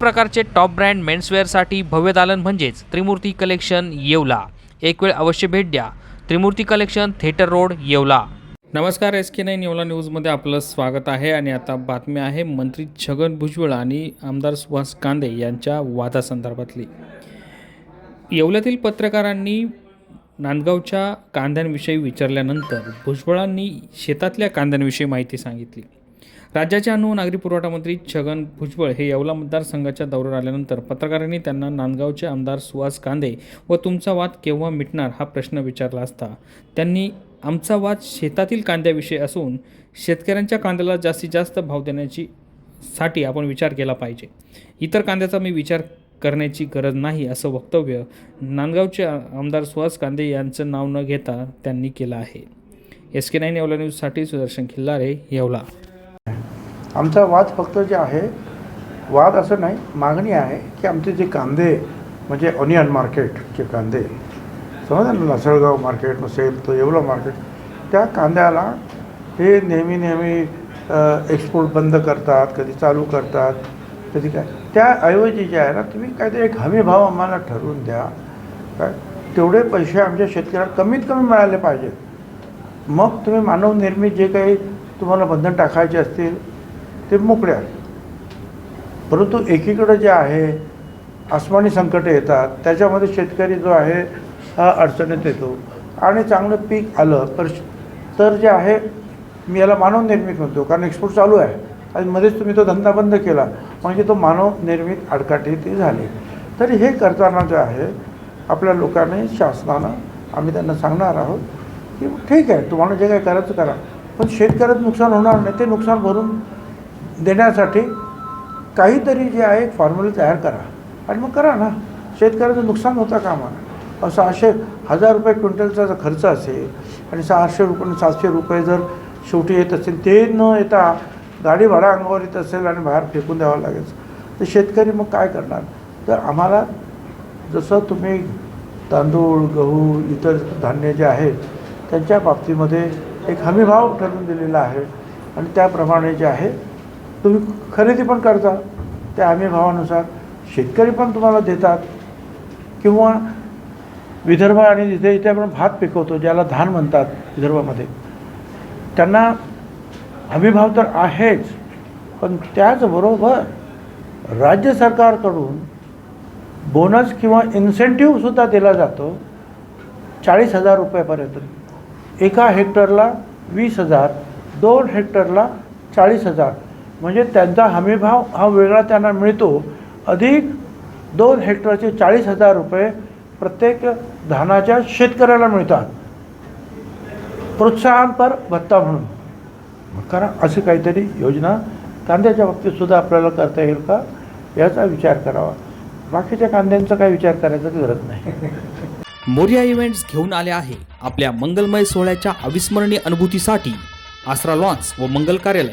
प्रकारचे top brand मेन्सवेअरसाठी भव्य दालन म्हणजेच त्रिमूर्ती कलेक्शन येवला. एक वेळ अवश्य भेट द्या. Trimurti collection theatre road Yeola. नमस्कार एस के नाईन येवला न्यूजमध्ये आपलं स्वागत आहे आणि आता बातमी आहे मंत्री छगन भुजबळ आणि आमदार सुहास कांदे यांच्या वादासंदर्भातली. येवल्यातील पत्रकारांनी नांदगावच्या कांद्यांविषयी विचारल्यानंतर भुजबळांनी शेतातल्या कांद्यांविषयी माहिती सांगितली. राज्याचे अन्न व नागरी पुरवठा मंत्री छगन भुजबळ हे येवला मतदारसंघाच्या दौऱ्यावर आल्यानंतर पत्रकारांनी त्यांना नांदगावचे आमदार सुहास कांदे व तुमचा वाद केव्हा मिटणार हा प्रश्न विचारला असता. त्यांनी आमचा वाद शेतातील कांद्याविषयी असून शेतकऱ्यांच्या कांद्याला जास्तीत जास्त भाव देण्याची साठी आपण विचार केला पाहिजे. इतर कांद्याचा मी विचार करण्याची गरज नाही असं वक्तव्य नांदगावचे आमदार सुहास कांदे यांचं नाव न घेता त्यांनी केलं आहे. एस के नाईन येवला न्यूजसाठी सुदर्शन खिल्लारे येवला. आमचा वाद फक्त जे आहे वाद असं नाही मागणी आहे की आमचे जे कांदे म्हणजे ऑनियन मार्केटचे कांदे समजा ना लासळगाव मार्केट नसेल तर येवला मार्केट त्या कांद्याला हे नेहमी नेहमी एक्सपोर्ट बंद करतात कधी चालू करतात कधी काय. त्याऐवजी जे आहे ना तुम्ही काहीतरी एक हमी भाव आम्हाला ठरवून द्या. काय? तेवढे पैसे आमच्या शेतकऱ्याला कमीत कमी मिळाले पाहिजेत. मग तुम्ही मानवनिर्मित जे काही तुम्हाला बंधन टाकायचे असतील ते मोकळे आहेत. परंतु एकीकडं जे आहे आसमानी संकटे येतात त्याच्यामध्ये शेतकरी जो आहे हा अडचणीत येतो. आणि चांगलं पीक आलं तर तर जे आहे मी याला मानवनिर्मित म्हणतो कारण एक्सपोर्ट चालू आहे. आणि मध्येच तुम्ही तो धंदा बंद केला म्हणजे तो मानवनिर्मित आडकाठी ती झाली. तरी हे करताना जे आहे आपल्या लोकांनी शासनानं आम्ही त्यांना सांगणार आहोत की ठीक आहे तुम्हाला जे काही करायचं करा. पण शेतकऱ्याचं नुकसान होणार नाही ते नुकसान भरून देण्यासाठी काहीतरी जे आहे फॉर्म्युला तयार करा. आणि मग करा ना. शेतकऱ्याचं नुकसान होता कामा असं सहाशे हजार रुपये क्विंटलचा जर खर्च असेल आणि सहाशे रुपये सातशे रुपये जर शेवटी येत असेल ते न येता गाडी भाडा अंगावर येत असेल आणि बाहेर फेकून द्यावं लागेल. तर शेतकरी मग काय करणार? तर आम्हाला जसं तुम्ही तांदूळ गहू इतर धान्य जे आहेत त्यांच्या बाबतीमध्ये एक हमीभाव ठरवून दिलेला आहे. आणि त्याप्रमाणे जे आहे तुम्ही खरेदी पण करता त्या हमीभावानुसार शेतकरी पण तुम्हाला देतात. किंवा विदर्भ आणि जिथे इथे आपण भात पिकवतो ज्याला धान म्हणतात विदर्भामध्ये. त्यांना हमीभाव तर आहेच पण त्याचबरोबर राज्य सरकारकडून बोनस किंवा इन्सेंटिव्हसुद्धा दिला जातो चाळीस हजार रुपयापर्यंत. एका हेक्टरला वीस हजार दोन हेक्टरला चाळीस हजार. म्हणजे त्यांचा हमीभाव हा वेगळा त्यांना मिळतो. अधिक दोन हेक्टरचे चाळीस हजार रुपये प्रत्येक धानाच्या शेतकऱ्याला मिळतात. प्रोत्साहनपर भत्ता म्हणून. कारण अशी काहीतरी योजना. कांद्याच्या बाबतीतसुद्धा आपल्याला करता येईल का? याचा विचार करावा. बाकीच्या कांद्यांचा काही विचार करायचा गरज नाही. मोरिया इव्हेंट्स घेऊन आले आहे आपल्या मंगलमय सोहळ्याच्या अविस्मरणीय अनुभूतीसाठी आसरा लॉन्स व मंगल कार्यालय.